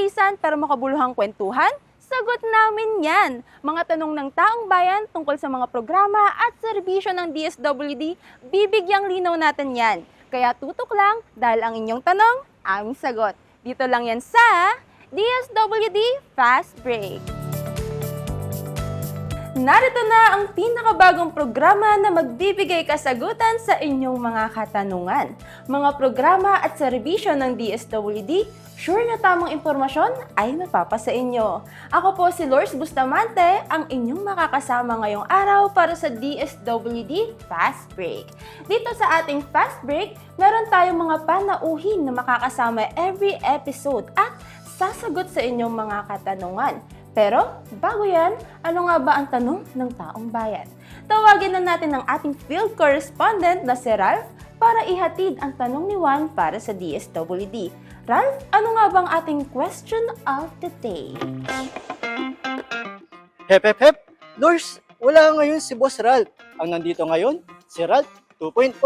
Irisan pero makabuluhang kwentuhan? Sagot namin yan! Mga tanong ng taong bayan tungkol sa mga programa at serbisyo ng DSWD, bibigyang linaw natin yan. Kaya tutok lang dahil ang inyong tanong, aming sagot. Dito lang yan sa DSWD Fast Break. Narito na ang pinakabagong programa na magbibigay kasagutan sa inyong mga katanungan. Mga programa at serbisyo ng DSWD, sure na tamang impormasyon ay mapapasa inyo. Ako po si Lors Bustamante, ang inyong makakasama ngayong araw para sa DSWD Fast Break. Dito sa ating Fast Break, meron tayong mga panauhin na makakasama every episode at sasagot sa inyong mga katanungan. Pero, bago yan, ano nga ba ang tanong ng taong bayan? Tawagin na natin ang ating field correspondent na si Ralph para ihatid ang tanong ni Juan para sa DSWD. Ralph, ano nga bang ating question of the day? Hep, hep, hep! Lors, wala ngayon si Boss Ralph. Ang nandito ngayon, si Ralph 2.0.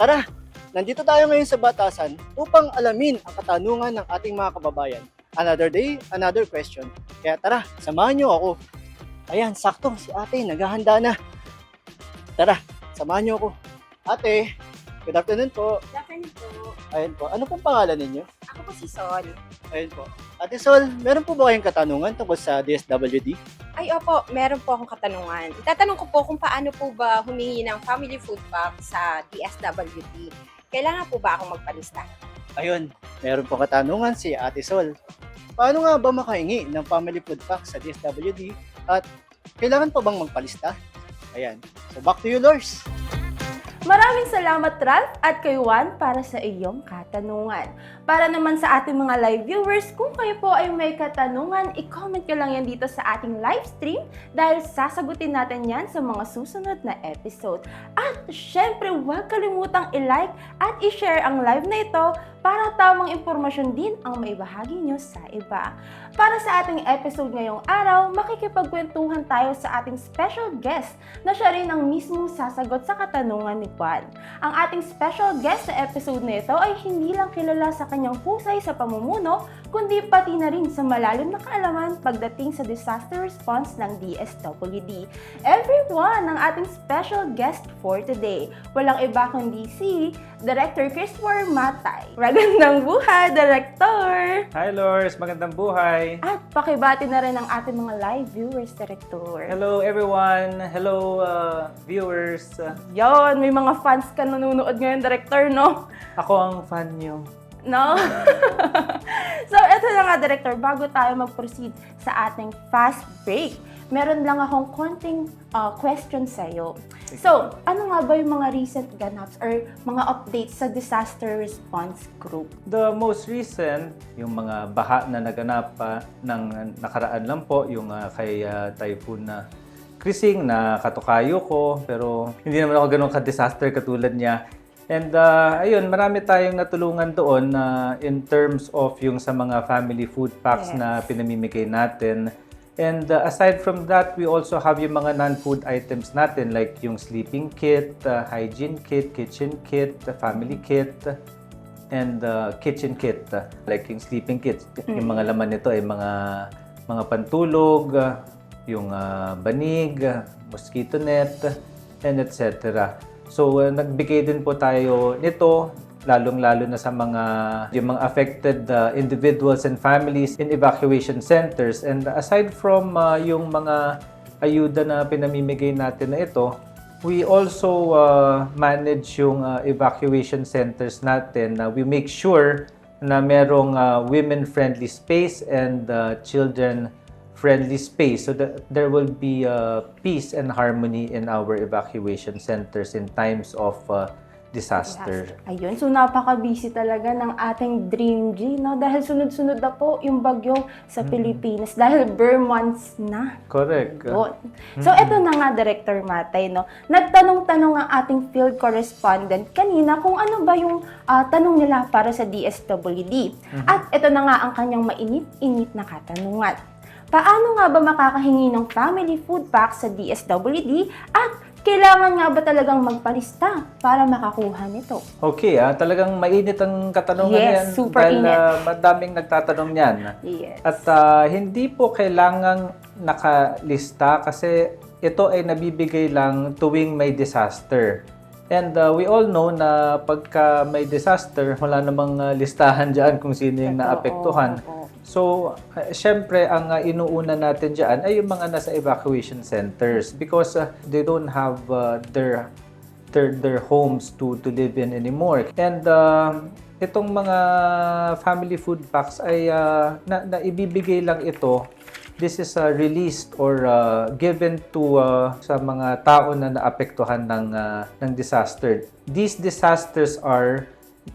Tara, nandito tayo ngayon sa Batasan upang alamin ang katanungan ng ating mga kababayan. Another day, another question. Kaya tara, samahan niyo ako. Ayan, sakto, si ate, naghahanda na. Tara, samahan niyo ako. Ate, good afternoon po. Daphne po. Ayan po, ano pong pangalan ninyo? Ako po si Sol. Ayan po. Ate Sol, meron po ba kayong katanungan tungkol sa DSWD? Ay, opo, meron po akong katanungan. Itatanong ko po kung paano po ba humingi ng family food pack sa DSWD. Kailangan po ba akong magpalista? Ayun, meron po katanungan si Ate Sol. Paano nga ba makahingi ng family food pack sa DSWD at kailangan pa bang magpalista? Ayan. So back to you, Lors. Maraming salamat Ralph at kay Juan para sa iyong katanungan. Para naman sa ating mga live viewers, kung kayo po ay may katanungan, i-comment nyo lang yan dito sa ating live stream dahil sasagutin natin yan sa mga susunod na episode. At syempre, huwag kalimutang i-like at i-share ang live na ito para tamang impormasyon din ang maibahagi nyo sa iba. Para sa ating episode ngayong araw, makikipagkwentuhan tayo sa ating special guest na siya rin ang mismong sasagot sa katanungan ni Juan. Ang ating special guest sa episode na ito ay hindi lang kilala sa kanyang husay sa pamumuno, kundi pati na rin sa malalim na kaalaman pagdating sa disaster response ng DSWD. Everyone, ang ating special guest for today, walang iba kundi si Director Christopher Matay. Magandang buhay, Director! Hi Lors, magandang buhay. At pakibati na rin ang ating mga live viewers, Director. Hello everyone. Hello uh, viewers. Yon, may mga fans ka nanonood ngayon, Director, no? ako ang fan niyo. No? so, eto na nga, Director, bago tayo mag-proceed sa ating fast break, meron lang akong konting uh, question sa'yo. So, ano nga ba yung mga recent ganaps or mga updates sa disaster response group? The most recent, yung mga baha na naganap pa ng nakaraan lang po, yung uh, kay uh, Typhoon na Krising na katukayo ko, pero hindi naman ako ganun ka-disaster katulad niya. And uh, ayun, marami tayong natulungan doon na in terms of yung sa mga family food packs Yes. na pinamimigay natin. And uh, aside from that, we also have yung mga non-food items natin like yung sleeping kit, uh, hygiene kit, kitchen kit, family kit, and uh, kitchen kit. uh, like yung sleeping kit, yung mga laman nito ay mga mga pantulog, uh, yung uh, banig, uh, mosquito net, and etc. So, uh, nagbigay din po tayo nito lalong-lalo na sa mga yung mga affected uh, individuals and families in evacuation centers. And aside from uh, yung mga ayuda na pinamimigay natin na ito, we also uh, manage yung uh, evacuation centers natin. Uh, we make sure na merong uh, women-friendly space and uh, children-friendly space so that there will be uh, peace and harmony in our evacuation centers in times of uh, disaster. Ayun, so napaka-busy talaga ng ating Dream G, no? Dahil sunod-sunod na po yung bagyo sa Pilipinas dahil bare months na. Correct. Yun. So, eto na nga, Director Matay, no? Nagtanong-tanong ang ating field correspondent kanina kung ano ba yung ah, tanong nila para sa DSWD. At eto na nga ang kanyang mainit-init na katanungan. Paano nga ba makakahingi ng family food pack sa DSWD at kailangan nga ba talagang magpalista para makakuha nito? Okay, ah, talagang mainit ang katanungan Yes, yan. super dahil init. ah, madaming nagtatanong yan. Yes. At ah, hindi po kailangang nakalista kasi ito ay nabibigay lang tuwing may disaster. And uh, we all know na pagka may disaster, wala namang uh, listahan dyan kung sino yung Totoo, naapektuhan. oo. So, uh, syempre, ang uh, inuuna natin dyan ay yung mga nasa evacuation centers because uh, they don't have uh, their their their homes to to live in anymore. And uh, itong mga family food packs ay uh, na, na ibibigay lang ito this is uh, released or uh, given to uh, sa mga tao na naapektuhan ng uh, ng disaster. These disasters are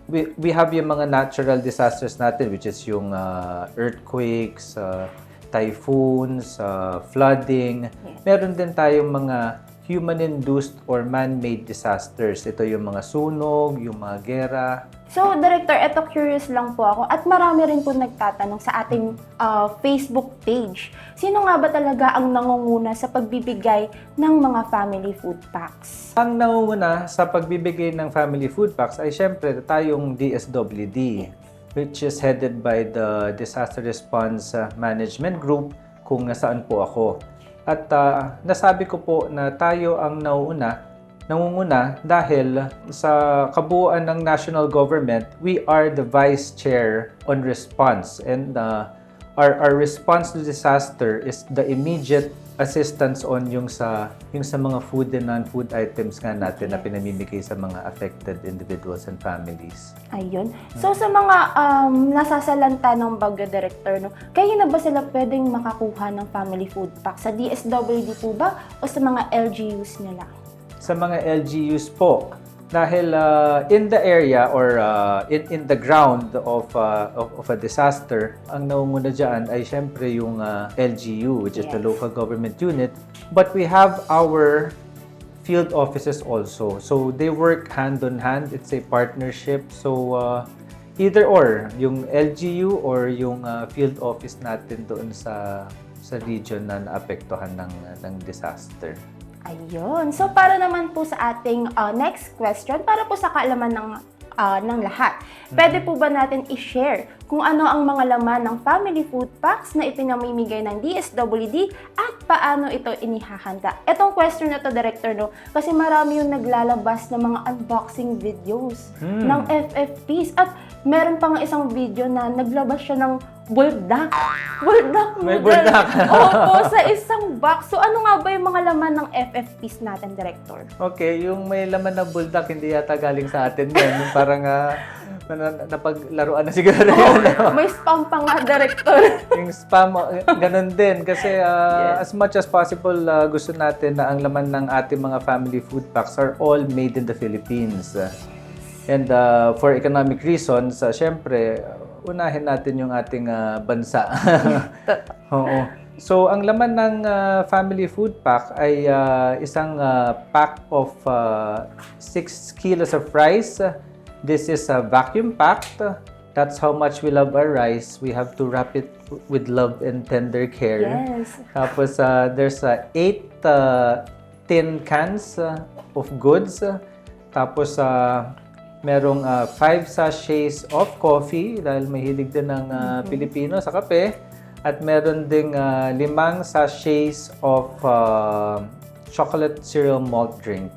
we, we have yung mga natural disasters natin which is yung uh, earthquakes, uh, typhoons, uh, flooding. Meron din tayong mga human-induced or man-made disasters. Ito yung mga sunog, yung mga gera. So, Director, eto curious lang po ako at marami rin po nagtatanong sa ating uh, Facebook page. Sino nga ba talaga ang nangunguna sa pagbibigay ng mga family food packs? Ang nauna sa pagbibigay ng family food packs ay syempre tayong DSWD which is headed by the Disaster Response Management Group kung nasaan po ako. At uh, nasabi ko po na tayo ang nauuna, nangunguna dahil sa kabuuan ng national government, we are the vice chair on response and uh, our our response to disaster is the immediate assistance on yung sa yung sa mga food and non-food items nga natin na pinamimigay sa mga affected individuals and families. Ayun. So, sa mga um, nasasalanta ng Bagyo Director, no, kayo na ba sila pwedeng makakuha ng family food pack? Sa DSWD po ba o sa mga LGUs nila? Sa mga LGUs po, dahil uh, in the area or uh, in in the ground of, uh, of of a disaster, ang naunguna diyan ay syempre yung uh, LGU which is the local government unit, but we have our field offices also. So they work hand on hand. It's a partnership. So uh, either or, yung LGU or yung uh, field office natin doon sa sa region na naapektuhan ng ng disaster. Ayun. So, para naman po sa ating uh, next question, para po sa kaalaman ng uh, ng lahat, pwede po ba natin i-share kung ano ang mga laman ng family food packs na ipinamimigay ng DSWD at paano ito inihahanda? Etong question na to, Director, no? Kasi marami yung naglalabas ng mga unboxing videos Hmm. ng FFPs at meron pa nga isang video na naglabas siya ng buldak. Buldak May noodle. buldak. Opo, sa isang box. So ano nga ba yung mga laman ng FFPs natin, Director? Okay, yung may laman na buldak, hindi yata galing sa atin yan. Yung parang uh, na, napaglaruan na siguro yan. May spam pa nga, Director. yung spam, uh, ganun din. Kasi uh, as much as possible, uh, gusto natin na ang laman ng ating mga family food packs are all made in the Philippines. And uh, for economic reasons, uh, syempre, unahin natin yung ating uh, bansa. Oo. So, ang laman ng uh, family food pack ay uh, isang uh, pack of 6 kilos of rice. This is uh, vacuum packed. That's how much we love our rice. We have to wrap it with love and tender care. Yes. Tapos uh, there's uh, eight uh, tin cans uh, of goods. Tapos uh, merong uh, five sachets of coffee dahil mahilig din ng uh, Pilipino sa kape. At meron ding uh, limang sachets of uh, chocolate cereal malt drink.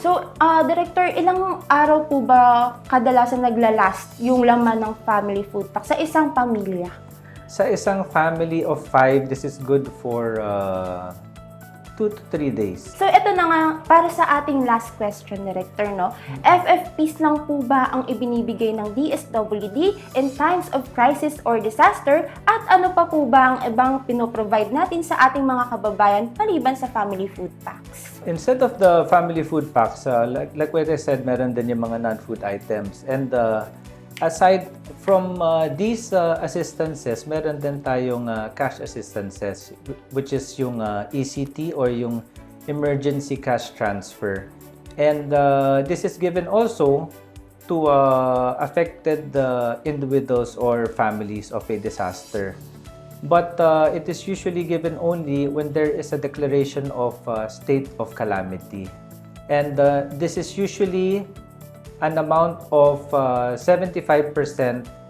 So, ah, Director, ilang araw po ba kadalasan naglalast yung laman ng family food pack sa isang pamilya? Sa isang family of five, this is good for uh, two to three days. So, ito na nga, para sa ating last question, Director, no? FFPs lang po ba ang ibinibigay ng DSWD in times of crisis or disaster? At ano pa po ba ang ibang pinoprovide natin sa ating mga kababayan maliban sa family food packs? Instead of the family food packs, uh, like, like what I said, meron din yung mga non-food items. And uh, aside from uh, these uh, assistances, meron din tayong uh, cash assistances, which is yung uh, ECT or yung emergency cash transfer. And uh, this is given also to uh, affected uh, individuals or families of a disaster. But uh, it is usually given only when there is a declaration of uh, state of calamity. And uh, this is usually an amount of uh, 75%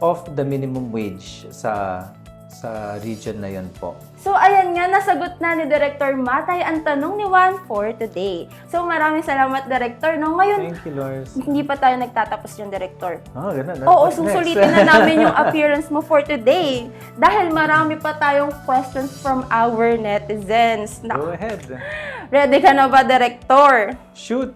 of the minimum wage sa sa region na yon po. So, ayan nga, nasagot na ni Director Matay ang tanong ni Juan for today. So, maraming salamat, Director. No, ngayon, Thank you, Lors. hindi pa tayo nagtatapos yung Director. Oh, ganun. Oo, What's susulitin next? na namin yung appearance mo for today. Dahil marami pa tayong questions from our netizens. Na, Go ahead. Ready ka na ba, Director? Shoot.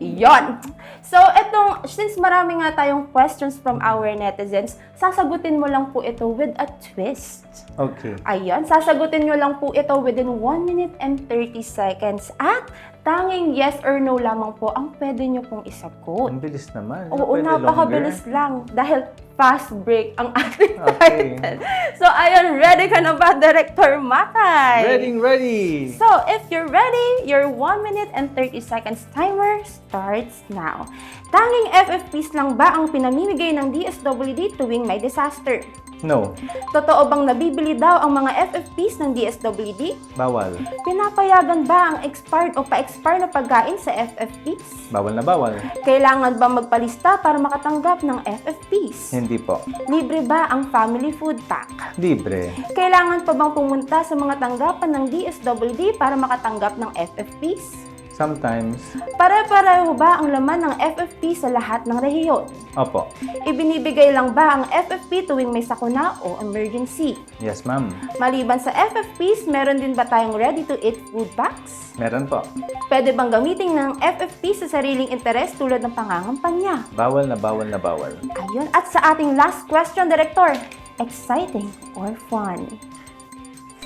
Iyon. So, etong, since marami nga tayong questions from our netizens, sasagutin mo lang po ito with a twist. Okay. Ayun, sasagutin nyo lang po ito within 1 minute and 30 seconds. At tanging yes or no lamang po ang pwede nyo pong isagot. Ang bilis naman. Oo, napakabilis lang. Dahil fast break ang ating Okay. title. So, ayun, ready ka na ba, Director Matay? Ready, ready. So, if you're ready, your 1 minute and 30 seconds timer starts now. Tanging FFPs lang ba ang pinamimigay ng DSWD tuwing may disaster? No. Totoo bang nabibili daw ang mga FFPs ng DSWD? Bawal. Pinapayagan ba ang expired o pa-expire na pagkain sa FFPs? Bawal na bawal. Kailangan ba magpalista para makatanggap ng FFPs? Hindi po. Libre ba ang family food pack? Libre. Kailangan pa bang pumunta sa mga tanggapan ng DSWD para makatanggap ng FFPs? Sometimes. Pare-pareho ba ang laman ng FFP sa lahat ng rehiyon? Opo. Ibinibigay lang ba ang FFP tuwing may sakuna o emergency? Yes, ma'am. Maliban sa FFPs, meron din ba tayong ready-to-eat food packs? Meron po. Pwede bang gamitin ng FFP sa sariling interes tulad ng pangangampanya? Bawal na bawal na bawal. Ayun, at sa ating last question, Director, exciting or fun?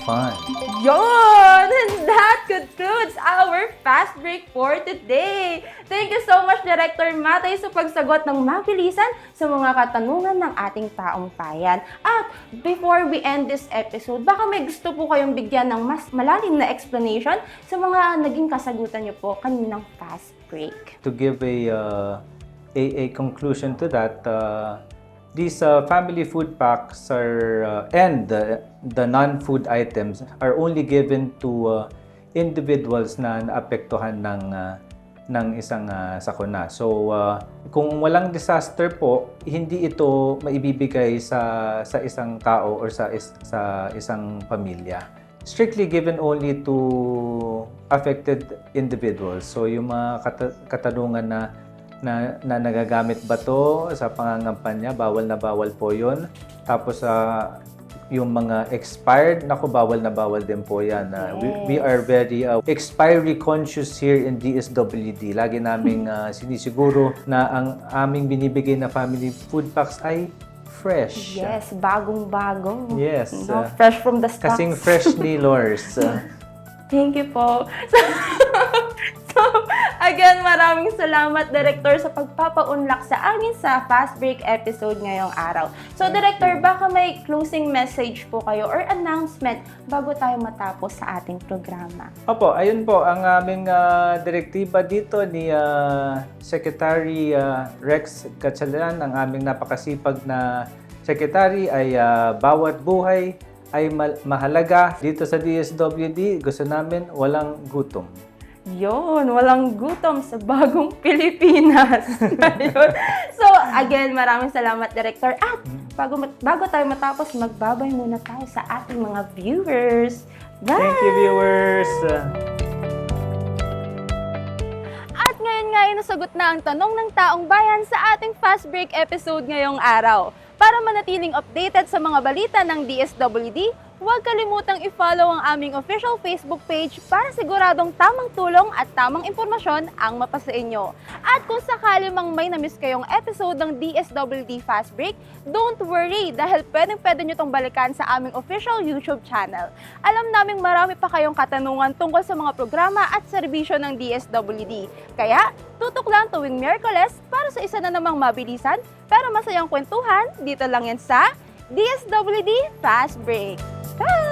Fun. Yon! And that concludes our fast break for today. Thank you so much, Director Matay, sa pagsagot ng mabilisan sa mga katanungan ng ating taong bayan. At before we end this episode, baka may gusto po kayong bigyan ng mas malalim na explanation sa mga naging kasagutan niyo po kaninang fast break. To give a, uh, a, a conclusion to that, uh, these uh, family food packs are, uh, and the, the non-food items are only given to uh, individuals na naapektuhan ng uh, ng isang uh, sakuna. So, uh, kung walang disaster po, hindi ito maibibigay sa sa isang tao or sa is, sa isang pamilya. Strictly given only to affected individuals. So, yung mga kata- katanungan na na, na nagagamit ba to sa pangangampanya, bawal na bawal po yun. Tapos sa yung mga expired, naku, bawal na bawal din po yan. Ah, we, we are very uh, expiry conscious here in DSWD. Lagi naming uh, sinisiguro na ang aming binibigay na family food packs ay fresh. Yes, bagong-bago. Yes, No, uh, fresh from the stocks. Kasing fresh ni Lors. Uh, Thank you po. Again, maraming salamat, Director, sa pagpapaunlak sa amin sa Fast Break episode ngayong araw. So, Director, baka may closing message po kayo or announcement bago tayo matapos sa ating programa. Opo, ayun po ang aming ah, direktiba dito ni ah, Secretary ah, Rex Gatchalian, ang aming napakasipag na secretary ay ah, bawat buhay ay mahalaga. Dito sa DSWD, gusto namin walang gutom. Yun, walang gutom sa bagong Pilipinas. So, again, maraming salamat, Director. At bago, bago tayo matapos, magbabay muna tayo sa ating mga viewers. Bye! Thank you, viewers! At ngayon nga ay nasagot na ang tanong ng taong bayan sa ating Fast Break episode ngayong araw. Para manatiling updated sa mga balita ng DSWD, huwag kalimutang i-follow ang aming official Facebook page para siguradong tamang tulong at tamang impormasyon ang mapasa inyo. At kung sakali mang may namiss kayong episode ng DSWD Fast Break, don't worry dahil pwedeng-pwede nyo tong balikan sa aming official YouTube channel. Alam naming marami pa kayong katanungan tungkol sa mga programa at serbisyo ng DSWD. Kaya, tutok lang tuwing Miyerkules para sa isa na namang mabilisan pero masayang kwentuhan dito lang yan sa DSWD Fast Break. Bye!